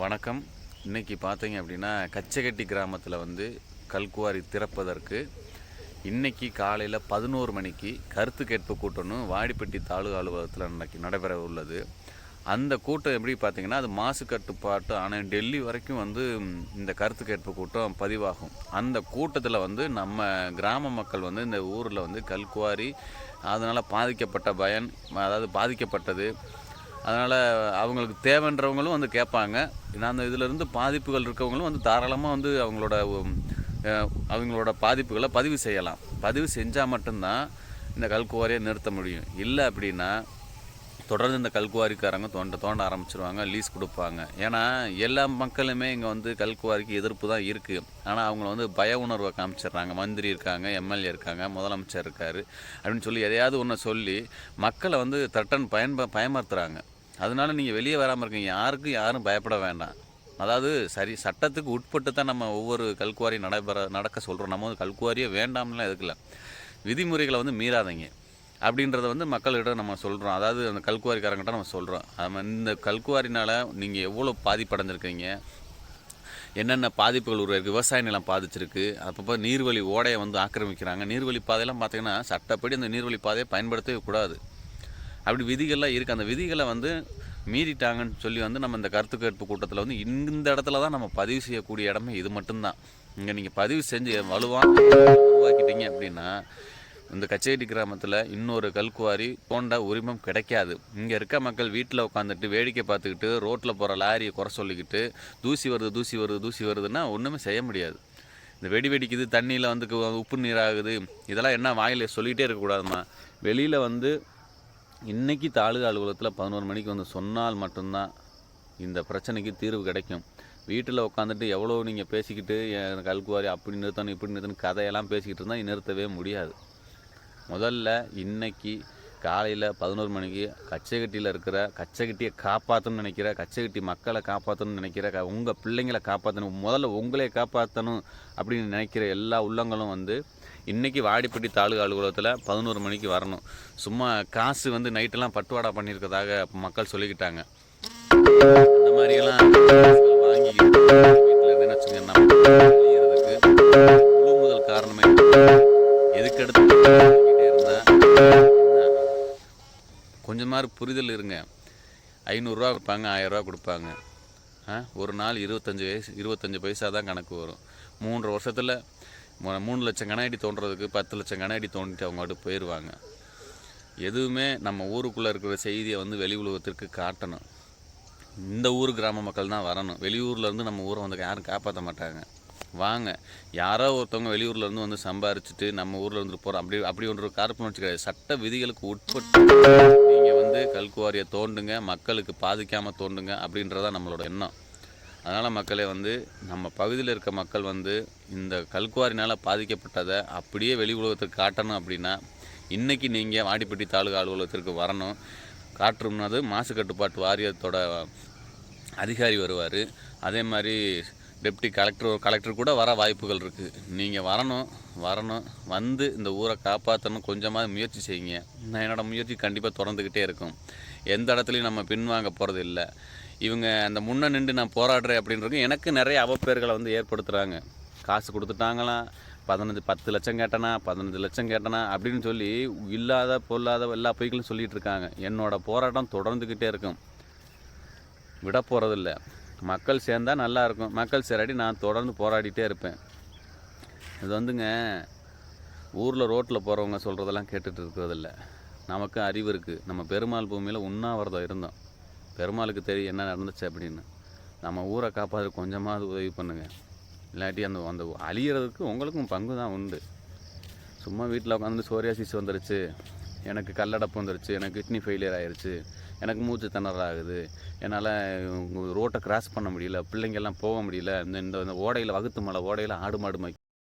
வணக்கம். இன்னைக்கு பார்த்தீங்க அப்படின்னா கச்சகட்டி கிராமத்தில் வந்து கல்குவாரி திறப்பதற்கு இன்றைக்கி காலையில் பதினோரு மணிக்கு கருத்து கேட்பு கூட்டம்னு வாடிப்பட்டி தாலுகா அலுவலகத்தில் இன்னைக்கு நடைபெற உள்ளது. அந்த கூட்டம் எப்படி பார்த்தீங்கன்னா அது மாசு கட்டுப்பாட்டு ஆனால் டெல்லி வரைக்கும் வந்து இந்த கருத்து கேட்பு கூட்டம் பதிவாகும். அந்த கூட்டத்தில் வந்து நம்ம கிராம மக்கள் வந்து இந்த ஊரில் வந்து கல்குவாரி அதனால் பாதிக்கப்பட்ட பயன் அதாவது பாதிக்கப்பட்டது அதனால் அவங்களுக்கு தேவைன்றவங்களும் வந்து கேட்பாங்க. நான் அந்த இதிலிருந்து பாதிப்புகள் இருக்கவங்களும் வந்து தாராளமாக வந்து அவங்களோட அவங்களோட பாதிப்புகளை பதிவு செய்யலாம். பதிவு செஞ்சால் மட்டும்தான் இந்த கல்குவாரியை நிறுத்த முடியும். இல்லை அப்படின்னா தொடர்ந்து இந்த கல்குவாரிக்காரங்க தோண்ட தோண்ட ஆரம்பிச்சிருவாங்க லீஸ் கொடுப்பாங்க. ஏன்னா எல்லா மக்களுமே இங்கே வந்து கல்குவாரிக்கு எதிர்ப்பு தான் இருக்குது ஆனால் அவங்கள வந்து பய உணர்வை காமிச்சிடுறாங்க. மந்திரி இருக்காங்க எம்எல்ஏ இருக்காங்க முதலமைச்சர் இருக்காரு அப்படின்னு சொல்லி எதையாவது ஒன்று சொல்லி மக்களை வந்து தட்டன் பயன்ப பயமுறுத்துறாங்க. அதனால நீங்கள் வெளியே வராமல் இருக்கீங்க. யாருக்கும் யாரும் பயப்பட வேண்டாம். அதாவது சரி சட்டத்துக்கு உட்பட்டு தான் நம்ம ஒவ்வொரு கல்குவாரி நடைபெற நடக்க சொல்கிறோம் நம்ம வந்து கல்குவாரியே வேண்டாம்லாம் எதுக்கல விதிமுறைகளை வந்து மீறாதீங்க. அப்படின்றத வந்து மக்களிடம் நம்ம சொல்கிறோம் அதாவது அந்த கல்குவாரிக்காரங்கிட்ட நம்ம சொல்கிறோம் நம்ம இந்த கல்குவாரினால் நீங்கள் எவ்வளோ பாதிப்படைஞ்சிருக்கீங்க? என்னென்ன பாதிப்புகள் உருவாயிருக்கு விவசாய நிலம் பாதிச்சிருக்கு. அப்பப்போ நீர்வழி ஓடையை வந்து ஆக்கிரமிக்கிறாங்க. நீர்வழி பாதையெல்லாம் பார்த்தீங்கன்னா சட்டப்படி அந்த நீர்வழி பாதையை பயன்படுத்தவே கூடாது. அப்படி விதிகள்லாம் இருக்குது அந்த விதிகளை வந்து மீறிட்டாங்கன்னு சொல்லி வந்து நம்ம இந்த கருத்து கேட்பு கூட்டத்தில் வந்து இந்த இடத்துல தான் நம்ம பதிவு செய்யக்கூடிய இடமே இது மட்டும்தான். இங்கே நீங்கள் பதிவு செஞ்சு வலுவாக உருவாக்கிட்டீங்க அப்படின்னா இந்த கச்சேரி கிராமத்தில் இன்னொரு கல்குவாரி தோண்ட உரிமம் கிடைக்காது. இங்கே இருக்க மக்கள் வீட்டில் உட்காந்துட்டு வேடிக்கை பார்த்துக்கிட்டு ரோட்டில் போகிற லாரியை குறை சொல்லிக்கிட்டு தூசி வருது தூசி வருது தூசி வருதுன்னா ஒன்றுமே செய்ய முடியாது. இந்த வெடி வெடிக்குது தண்ணியில் வந்து உப்பு நீராகுது இதெல்லாம் என்ன வாயில் சொல்லிக்கிட்டே இருக்கக்கூடாதுமா? வெளியில் வந்து இன்றைக்கி தாலுகா அலுவலகத்தில் பதினோரு மணிக்கு வந்து சொன்னால் மட்டும்தான் இந்த பிரச்சனைக்கு தீர்வு கிடைக்கும். வீட்டில் உட்காந்துட்டு எவ்வளோ நீங்கள் பேசிக்கிட்டு என் கல்குவாரி அப்படி நிறுத்தணும் இப்படி நிறுத்தணும் கதையெல்லாம் பேசிக்கிட்டு இருந்தால் நிறுத்தவே முடியாது. முதல்ல இன்றைக்கி காலையில் பதினோரு மணிக்கு கச்சைகட்டியில் இருக்கிற கச்சைகட்டியை காப்பாற்றணும்னு நினைக்கிற கச்சைகட்டி மக்களை காப்பாற்றணும்னு நினைக்கிற க உங்கள் பிள்ளைங்களை காப்பாற்றணும் முதல்ல உங்களே காப்பாற்றணும் அப்படின்னு நினைக்கிற எல்லா உள்ளங்களும் வந்து இன்னைக்கு வாடிப்பட்டி தாலுகா அலுவலகத்தில் பதினோரு மணிக்கு வரணும். சும்மா காசு வந்து நைட்டெல்லாம் பட்டுவாடா பண்ணியிருக்கதாக மக்கள் சொல்லிக்கிட்டாங்க. அந்த மாதிரியெல்லாம் வாங்கி வீட்டில் இருந்து வச்சுக்கோங்க முழு முதல் காரணமே எதுக்கு எடுத்து வாங்கிட்டே கொஞ்சமாரு புரிதல் இருங்க. ஐநூறுரூவா கொடுப்பாங்க ஆயிரரூவா கொடுப்பாங்க. ஒரு நாள் இருபத்தஞ்சி வயசு இருபத்தஞ்சி பைசா தான் கணக்கு வரும். மூன்று வருஷத்தில் மூணு லட்சம் கனாடி தோன்றதுக்கு பத்து லட்சம் கனாடி தோண்டிட்டு அவங்க பாட்டுக்கு போயிடுவாங்க எதுவுமே நம்ம ஊருக்குள்ளே இருக்கிற செய்தியை வந்து வெளி உலகத்திற்கு காட்டணும். இந்த ஊர் கிராம மக்கள் தான் வரணும். வெளியூர்லேருந்து நம்ம ஊரை வந்து யாரும் காப்பாற்ற மாட்டாங்க. வாங்க. யாரோ ஒருத்தவங்க வெளியூர்லேருந்து வந்து சம்பாரிச்சுட்டு நம்ம ஊரில் இருந்து போகிறோம் அப்படி அப்படி ஒன்று கார்பன் கிடையாது சட்ட விதிகளுக்கு உட்பட்டு நீங்கள் வந்து கல்குவாரியை தோண்டுங்க மக்களுக்கு பாதிக்காமல் தோண்டுங்க அப்படின்றதான் நம்மளோட எண்ணம். அதனால் மக்களே வந்து நம்ம பகுதியில் இருக்க மக்கள் வந்து இந்த கல்குவாரினால் பாதிக்கப்பட்டதை அப்படியே வெளி உலகத்துக்கு காட்டணும் அப்படின்னா இன்றைக்கி நீங்கள் வாடிப்பட்டி தாலுகா அலுவலகத்திற்கு வரணும். காட்டுறோம்னது மாசு கட்டுப்பாட்டு வாரியத்தோட அதிகாரி வருவார். அதே மாதிரி டெப்டி கலெக்டர் கலெக்டர் கூட வர வாய்ப்புகள் இருக்குது நீங்கள் வரணும் வரணும் வந்து இந்த ஊரை காப்பாற்றணும் கொஞ்சமாக முயற்சி செய்யுங்க. நான் என்னோடய முயற்சி கண்டிப்பாக தொடர்ந்துக்கிட்டே இருக்கும். எந்த இடத்துலையும் நம்ம பின்வாங்க போகிறது இல்லை இவங்க அந்த முன்ன நின்று நான் போராடுறேன் அப்படின்றது எனக்கு நிறைய அவப்பேர்களை வந்து ஏற்படுத்துகிறாங்க காசு கொடுத்துட்டாங்களாம் பதினஞ்சு பத்து லட்சம் கேட்டனா பதினஞ்சு லட்சம் கேட்டனா அப்படின்னு சொல்லி இல்லாத பொல்லாத எல்லா பொய்களும் சொல்லிகிட்டு இருக்காங்க. என்னோட போராட்டம் தொடர்ந்துக்கிட்டே இருக்கும். விட போகிறதில்ல மக்கள் சேர்ந்தா நல்லாயிருக்கும் மக்கள் சேராடி நான் தொடர்ந்து போராடிட்டே இருப்பேன். இது வந்துங்க ஊரில் ரோட்டில் போகிறவங்க சொல்கிறதெல்லாம் கேட்டுட்டு இருக்கிறதில்ல. நமக்கு அறிவு இருக்குது நம்ம பெருமாள் பூமியில் உண்ணாவிரதம் இருந்தோம். பெருமாளுக்கு தெரியும் என்ன நடந்துச்சு அப்படின்னு. நம்ம ஊரை காப்பாற்ற கொஞ்சமாவது உதவி பண்ணுங்கள் இல்லாட்டி அந்த அந்த அழியிறதுக்கு உங்களுக்கும் பங்கு தான் உண்டு. சும்மா வீட்டில் உட்காந்து சோரியாசிஸ் வந்துருச்சு. எனக்கு கல்லடப்பு வந்துருச்சு. எனக்கு கிட்னி ஃபெயிலியர் ஆயிடுச்சு எனக்கு மூச்சு திணற ஆகுது. என்னால் ரோட்டை கிராஸ் பண்ண முடியல. பிள்ளைங்கெல்லாம் போக முடியல. இந்த இந்த இந்த ஓடையில் வகுத்து மலை ஓடையில் ஆடு மாடு மை